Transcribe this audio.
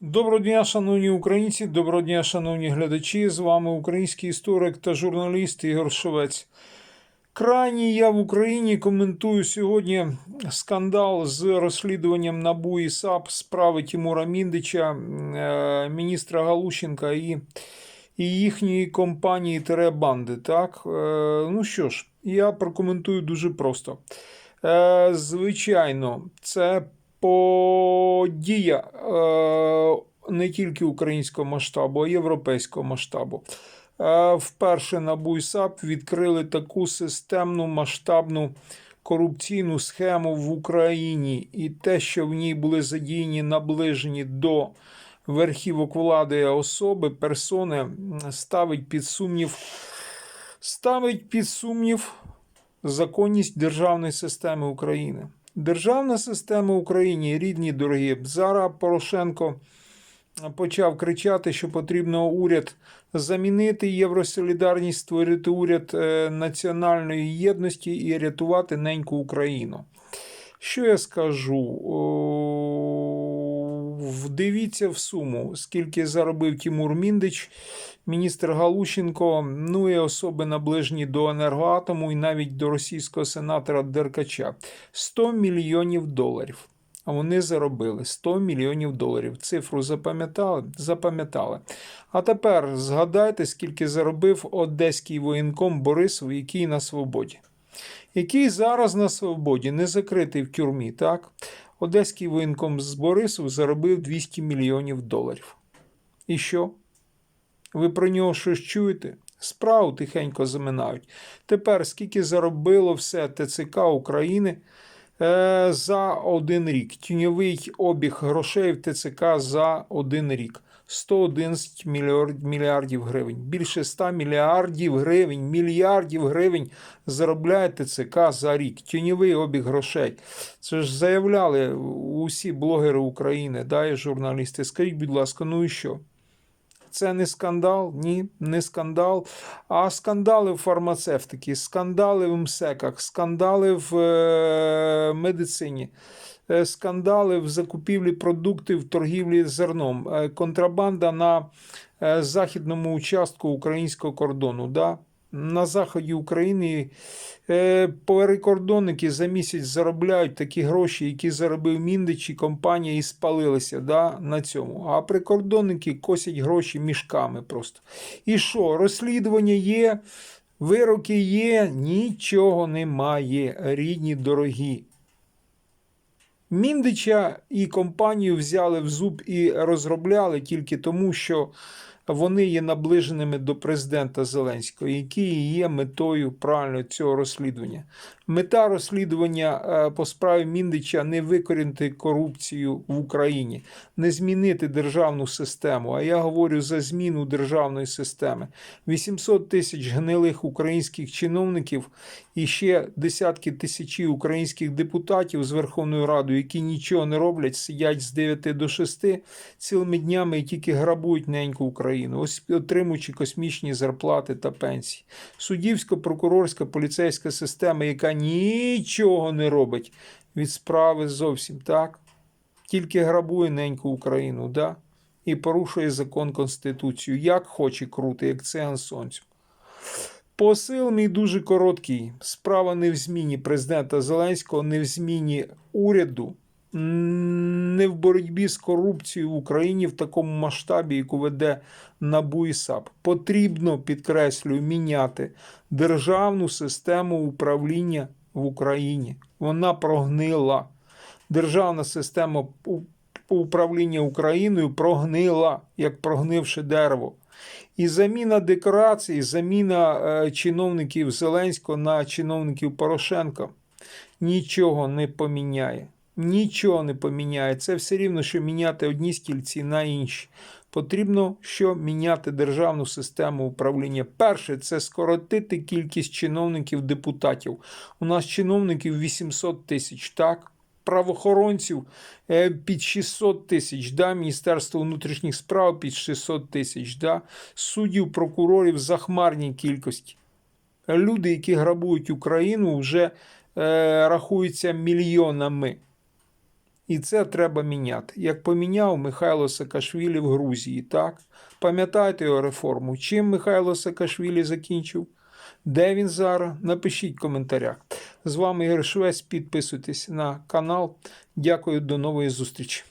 Доброго дня, шановні українці, доброго дня, шановні глядачі. З вами український історик та журналіст Ігор Шовець. Крайній я в Україні коментую сьогодні скандал з розслідуванням НАБУ і САП справи Тимура Міндича, е, міністра Галущенка і, і їхньої компанії Теребанди. Так? Е, Ну що ж, я прокоментую дуже просто. Е, Звичайно, це подія е, не тільки українського масштабу, а й європейського масштабу. Е, Вперше НАБУ і САП відкрили таку системну масштабну корупційну схему в Україні, і те, що в ній були задіяні наближені до верхівок влади особи, персони, ставить під сумнів, ставить під сумнів законність державної системи України. Державна система України, рідні дорогі, зараз Порошенко почав кричати, що потрібно уряд замінити євросолідарність, створити уряд е, національної єдності і рятувати неньку Україну. Що я скажу? Вдивіться в суму, скільки заробив Тимур Міндич, міністр Галущенко, ну і особи наближені до енергоатому і навіть до російського сенатора Деркача. 100 мільйонів доларів. А вони заробили 100 мільйонів доларів. Цифру запам'ятали? Запам'ятали. А тепер згадайте, скільки заробив одеський воєнком Борисов, який на свободі. Який зараз на свободі, не закритий в тюрмі, так? Одеський воєнком з Борисов заробив 200 мільйонів доларів. І що? Ви про нього щось чуєте? Справу тихенько заминають. Тепер скільки заробило все ТЦК України е, за один рік? Тіньовий обіг грошей в ТЦК за один рік. 111 мільярд- мільярдів гривень. Більше 100 мільярдів гривень, мільярдів гривень заробляє ТЦК за рік. Тіньовий обіг грошей. Це ж заявляли усі блогери України, да, і журналісти. Скажіть, будь ласка, ну і що? Це не скандал? Ні, не скандал. А скандали в фармацевтиці, скандали в МСЕКах, скандали в е, медицині, е, скандали в закупівлі продуктів торгівлі зерном, е, контрабанда на е, західному участку українського кордону. Да? На заході України е, перекордонники за місяць заробляють такі гроші, які заробив Міндич і компанія, і спалилися да, на цьому. А прикордонники косять гроші мішками просто. І що? Розслідування є, вироки є, нічого немає, рідні дорогі. Міндича і компанію взяли в зуб і розробляли тільки тому, що вони є наближеними до президента Зеленського, які є метою правильно цього розслідування. Мета розслідування е, по справі Міндича не викорінити корупцію в Україні, не змінити державну систему. А я говорю за зміну державної системи. 800 тисяч гнилих українських чиновників і ще десятки тисячі українських депутатів з Верховною Радою, які нічого не роблять, сидять з 9 до 6 цілими днями і тільки грабують неньку Україну, ось отримуючи космічні зарплати та пенсії. Суддівсько-прокурорська поліцейська система, яка нічого не робить від справи зовсім так. Тільки грабує неньку Україну, да? і порушує закон Конституцію, як хоче крути, як це сонцю. Посил мій дуже короткий. Справа не в зміні президента Зеленського, не в зміні уряду, не в боротьбі з корупцією в Україні в такому масштабі, яку веде НАБУ і САП. Потрібно, підкреслюю, міняти державну систему управління в Україні. Вона прогнила. Державна система управління Україною прогнила, як прогнивши дерево. І заміна декорацій, заміна е, чиновників Зеленського на чиновників Порошенка нічого не поміняє. Нічого не поміняє. Це все рівно, що міняти одні стільці на інші. Потрібно що міняти державну систему управління. Перше це скоротити кількість чиновників депутатів. У нас чиновників 800 тисяч, так? Правоохоронців е, під 600 тисяч, да? Міністерство внутрішніх справ під 600 тисяч, да? суддів, прокурорів захмарній кількості. Люди, які грабують Україну, вже е, рахуються мільйонами. І це треба міняти. Як поміняв Михайло Саакашвілі в Грузії, так? Пам'ятаєте його реформу? Чим Михайло Саакашвілі закінчив? Де він зараз? Напишіть в коментарях. З вами Ігор Швець. Підписуйтесь на канал. Дякую, до нової зустрічі.